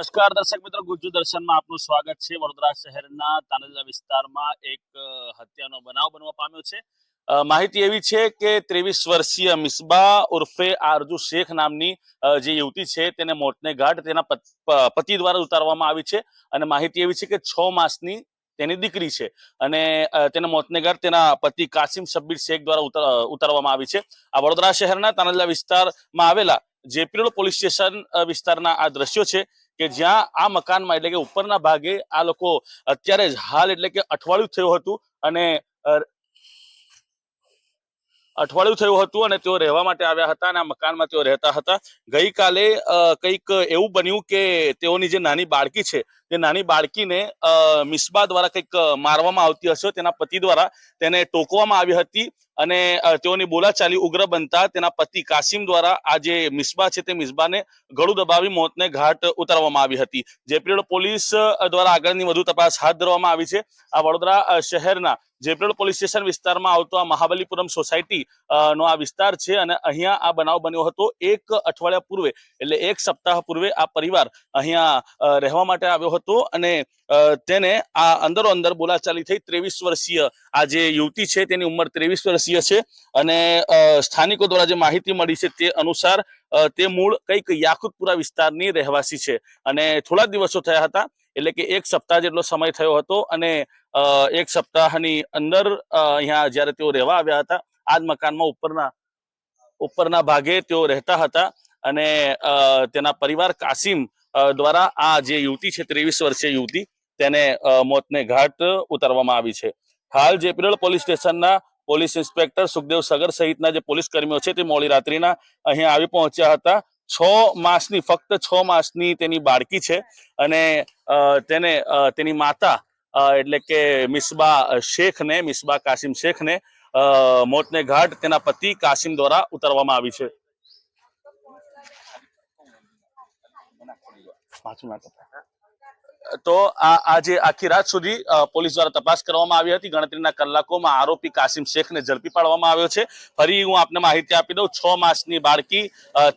નમસ્કાર દર્શક મિત્રો ગુજ્જુ દર્શનમાં આપનું સ્વાગત છે. વડોદરા શહેરના તાનલા વિસ્તારમાં એક હત્યાનો બનાવ બનવા પામ્યો છે. માહિતી એવી છે કે ત્રેવીસ વર્ષીય મિસબા ઉર્ફે આરજુ શેખ નામની જે યુવતી છે તેને મોતને ઘાટ તેના પતિ દ્વારા ઉતારવામાં આવી છે અને માહિતી એવી છે કે છ માસની તેની દીકરી છે અને તેને મોતને ઘાટ તેના પતિ કાસિમ શબ્બીર શેખ દ્વારા ઉતારવામાં આવી છે. આ વડોદરા શહેરના તાનલા વિસ્તારમાં આવેલા જેપીરોડ પોલીસ સ્ટેશન વિસ્તારના આ દ્રશ્યો છે કે જ્યાં આ મકાનમાં એટલે કે ઉપરના ભાગે આ લોકો અત્યારે જ હાલ એટલે કે અઠવાડિયું થયું હતું અને અઠવાડિયું થયું હતું અને તેઓ રહેવા માટે આવ્યા હતા અને આ મકાનમાં તેઓ રહેતા હતા. ગઈકાલે કંઈક એવું બન્યું કે તેઓની જે નાની બાળકી છે તે નાની બાળકીને મિસબા દ્વારા કંઈક મારવામાં આવતી હશે, તેના પતિ દ્વારા તેને ટોકવામાં આવી હતી અને તેઓની બોલાચાલી ઉગ્ર બનતા તેના પતિ કાસિમ દ્વારા આ જે મિસબા છે તે મિસબાને ગળું દબાવી મોતને ઘાટ ઉતારવામાં આવી હતી. જેપીરોડ પોલીસ દ્વારા આગળની વધુ તપાસ હાથ ધરવામાં આવી છે. આ વડોદરા શહેરના જેપીરોડ પોલીસ સ્ટેશન વિસ્તારમાં આવતો આ મહાબલીપુરમ સોસાયટી નો આ વિસ્તાર છે અને અહીંયા આ બનાવ બન્યો હતો એક અઠવાડિયા પૂર્વે. એટલે એક સપ્તાહ પૂર્વે આ પરિવાર અહીંયા રહેવા માટે આવ્યો હતો અને તેને આ અંદરો અંદર બોલાચાલી થઈ ત્રેવીસ વર્ષીય આ જે યુવતી છે તેની ઉંમર ત્રેવીસ વર્ષીય છે અને સ્થાનિકો દ્વારા જે માહિતી મળી છે તે અનુસાર તે મૂળ કંઈક યાકુતપુરા વિસ્તારની રહેવાસી છે. અને થોડા દિવસો થયા હતા એટલે કે એક સપ્તાહ જેટલો સમય થયો હતો અને એક સપ્તાહની અંદર અહીંયા જ્યારે તેઓ રહેવા આવ્યા હતા આ જ મકાનમાં ઉપરના ઉપરના ભાગે તેઓ રહેતા હતા અને તેના પરિવાર કાસિમ દ્વારા આ જે યુવતી છે, ત્રેવીસ વર્ષીય યુવતી, તેને મોતને ઘાટ ઉતારવામાં આવી છે. હાલ જેપીરલ પોલીસ સ્ટેશનના પોલીસ ઇન્સ્પેક્ટર સુખદેવ સગર સહિતના જે પોલીસ કર્મીઓ છે, તે મોડી રાત્રિના અહીંયા આવી પહોંચ્યા હતા. છ માસની, ફક્ત છ માસની તેની બાળકી છે અને તેને તેની માતા એટલે કે મિસબા શેખને, મિસબા કાસિમ શેખને મોતને ઘાટ તેના પતિ કાસિમ દ્વારા ઉતારવામાં આવી છે પાછું ના કપાય. તો આ આજે આખી રાત સુધી પોલીસ દ્વારા તપાસ કરવામાં આવી હતી. ગણતરીના કલાકોમાં આરોપી કાસિમ શેખને ઝડપી પાડવામાં આવ્યો છે. ફરી હું આપને માહિતી આપી દઉં, છ માસની બાળકી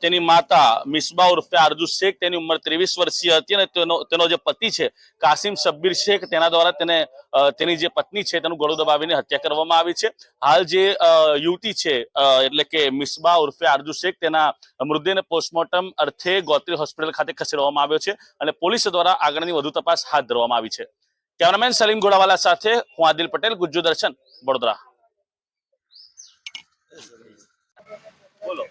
તેની માતા મિસબા ઉર્ફે આરજુ શેખ, તેની ઉંમર ત્રેવીસ વર્ષીય હતી અને તેનો તેનો જે પતિ છે, કાસિમ શબ્બીર શેખ, તેના દ્વારા તેને તેની જે પત્ની છે, તેનું ગળું દબાવીને હત્યા કરવામાં આવી છે. હાલ જે યુવતી છે એટલે કે મિસબા ઉર્ફે આરજુ શેખ, તેના મૃતદેહને પોસ્ટમોર્ટમ અર્થે ગોત્રી હોસ્પિટલ ખાતે ખસેડવામાં આવ્યો છે અને પોલીસ દ્વારા આગળની વધુ તપાસ હાથ ધરવામાં આવી છે. કેમેરામેન સલીમ ગોડાવાલા સાથે હું આદિલ પટેલ ગુજ્જુ દર્શન વડોદરા. બોલો.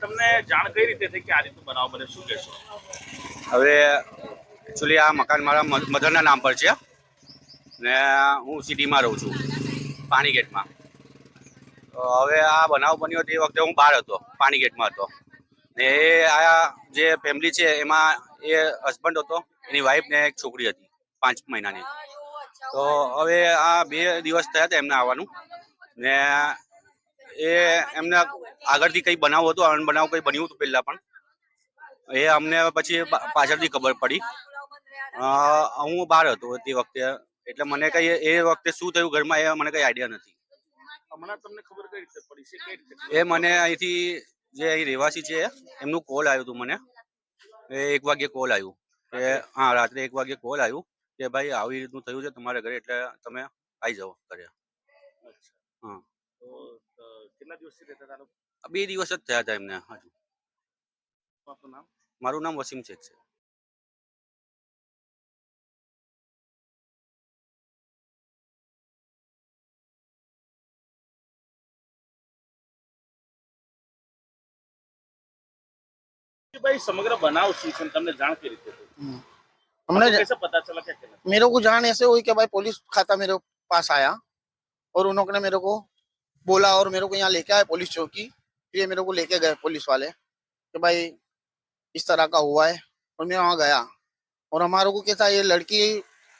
તમને જાણ કઈ રીતે થઈ કે આ રીતનું બનાવ બને? શું કહેશો? હવે એકચ્યુઅલી આ મકાન મારા મધરના નામ પર છે. ને હું સિટીમાં રહું છું પાણી ગેટમાં. તો હવે આ બનાવ બન્યો તે વખતે હું બહાર હતો પાણી ગેટમાં હતો. ને એ આ જે ફેમિલી છે એમાં એ હસબન્ડ હતો એની વાઈફ ને એક છોકરી હતી પાંચ મહિનાની. તો હવે આ બે દિવસ થયા હતા એમને આવવાનું. ને એ એમને આગળથી કંઈ બનાવ હતો અનબનાવ કંઈ બન્યું હતું પહેલાં પણ. એ અમને પછી પાછળથી ખબર પડી. હું બહાર હતો તે વખતે એટલે મને કઈ એ વખતે શું થયું ઘરમાં એ મને કઈ આઈડિયા નથી. હમણાં તમને ખબર કઈ રીતે પડી છે? એ મને અહીંથી જે અહીં રહેવાસી છે એમનું કોલ આવ્યું હતું મને. એ એક વાગ્યે કોલ આવ્યું. કે હા રાત્રે એક વાગ્યે કોલ આવ્યું કે ભાઈ આવી રીતનું થયું છે તમારા ઘરે એટલે તમે આવી જાઓ ઘરે. હા. તો કેટલા દિવસથી રહેતા હતા? બે દિવસ જ થયા હતા એમને હજુ. મારું નામ વસીમ શેખ છે. कि भाई समग्र बनाव શું છે અને તમને જાણ કઈ રીતે થઈ? हमने आपको कैसे पता चला क्या कहना मेरे को जान ऐसे हुई कि भाई पुलिस खाता मेरे पास आया और उन्होंने मेरे को बोला और मेरे को यहाँ लेके आए पुलिस चौकी फिर ये मेरे को लेके गए पुलिस वाले कि भाई इस तरह का हुआ है और मैं वहाँ गया और हमारे को क्या था ये लड़की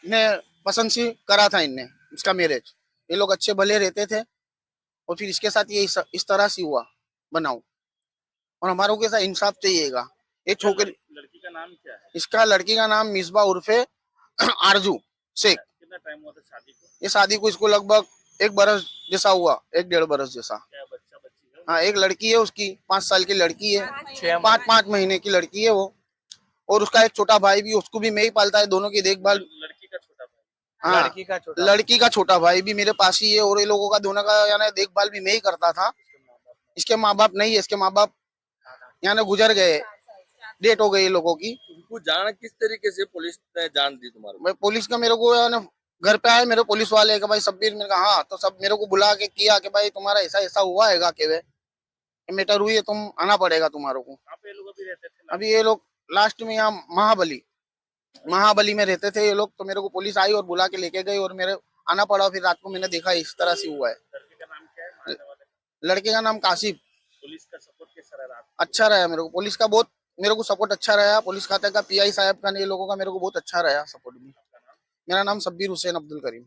ने पसंद से करा था इनने इसका मैरिज ये लोग अच्छे भले रहते थे और फिर इसके साथ ये इस, इस तरह से हुआ बनाओ और हमारे को कैसा इंसाफ चाहिएगा ये छोकरी लड़की का नाम क्या है? इसका लड़की का नाम मिसबा उर्फे आरज़ू शेख। कितना टाइम हुआ था शादी को? ये शादी को इसको लगभग एक बरस जैसा हुआ एक डेढ़ बरस जैसा। बच्चा बच्ची हाँ एक लड़की है उसकी पाँच साल की लड़की है। पाँच पाँच महीने। की लड़की है वो। और उसका एक छोटा भाई भी उसको भी मैं ही पालता है दोनों की देखभाल। लड़की का छोटा भाई। हाँ लड़की का छोटा लड़की का छोटा भाई भी मेरे पास ही है और ये लोगों का दोनों का यानी देखभाल भी मैं ही करता था। इसके माँ बाप नहीं है इसके माँ बाप यानी गुजर गए। डेट हो गई ये लोगों की। तुमको जान किस तरीके से पुलिस ने जान दी तुम्हारे मैं पुलिस का मेरे को घर पे आए मेरे पुलिस वाले कि भाई सब्बीर मैंने कहा हाँ तो सब मेरे को बुला के किया कि भाई तुम्हारा ऐसा ऐसा हुआ हैगा कि वे मैटर हुई है तुम आना पड़ेगा तुम्हारे को। अभी रहते थे ना? अभी ये लोग लास्ट में यहाँ महाबली महाबली में रहते थे ये लोग तो मेरे को पुलिस आई और बुला के लेके गई और मेरे आना पड़ा। फिर रात को मैंने देखा इस तरह से हुआ है। लड़के का नाम क्या है? मारने वाले का? लड़के का नाम कासिफ पुलिस का सपोर्ट कैसा रहा अच्छा रहा मेरे को। पुलिस का बहुत मेरे को सपोर्ट अच्छा रहा पुलिस खाते का पीआई साहब का ये लोगों का मेरे को बहुत अच्छा रहा सपोर्ट भी मेरा नाम सब्बीर हुसैन अब्दुल करीम